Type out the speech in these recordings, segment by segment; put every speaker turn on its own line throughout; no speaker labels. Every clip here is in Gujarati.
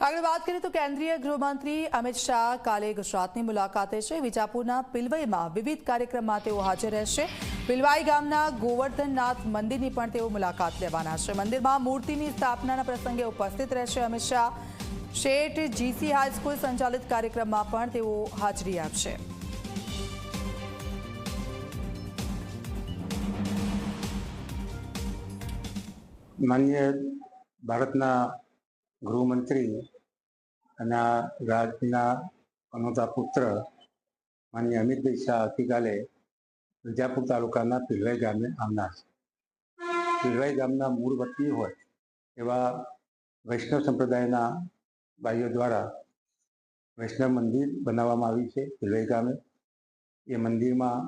આગળ વાત કરીએ તો કેન્દ્રીય ગૃહમંત્રી અમિત શાહ કાલે ગુજરાતની મુલાકાતે છે. વિજાપુરના પિલવઈમાં વિવિધ કાર્યક્રમમાં તેઓ હાજર રહેશે. પિલવાઈ ગામના ગોવર્ધનનાથ મંદિરની પણ તેઓ મુલાકાત લેવાના છે. મંદિરમાં મૂર્તિની સ્થાપનાના પ્રસંગે ઉપસ્થિત રહેશે અમિત શાહ. શેઠ જીસી હાઈસ્કૂલ સંચાલિત કાર્યક્રમમાં પણ તેઓ હાજરી આપશે.
માન્ય ભારતના ગૃહમંત્રી અને રાજના અનોતા પુત્ર માન્ય અમિતભાઈ શાહ આવતીકાલે વિજાપુર તાલુકાના પીલવાઈ ગામે આવનાર છે. પીલવાઈ ગામના મૂળ વતની હોય એવા વૈષ્ણવ સંપ્રદાયના ભાઈઓ દ્વારા વૈષ્ણવ મંદિર બનાવવામાં આવ્યું છે પિલવાઈ ગામે. એ મંદિરમાં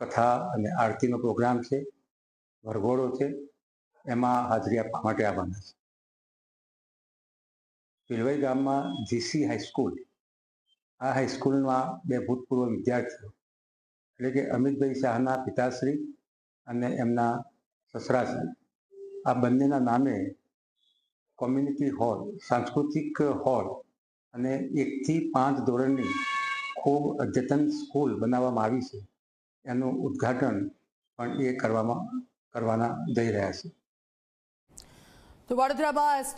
કથા અને આરતીનો પ્રોગ્રામ છે, વરઘોડો છે, એમાં હાજરી આપવા માટે આવવાના છે. પિલવાઈ ગામમાં જીસી હાઈસ્કૂલ આ હાઈસ્કૂલમાં બે ભૂતપૂર્વ વિદ્યાર્થીઓ, એટલે કે અમિતભાઈ શાહના પિતાશ્રી અને એમના સસરાશ્રી. આ બંનેના નામે કોમ્યુનિટી હોલ, સાંસ્કૃતિક હોલ અને એકથી પાંચ ધોરણની ખૂબ અદ્યતન સ્કૂલ બનાવવામાં આવી છે. એનું ઉદ્ઘાટન પણ એ કરવામાં, કરવાના જઈ રહ્યા છે.
તો વડોદરામાં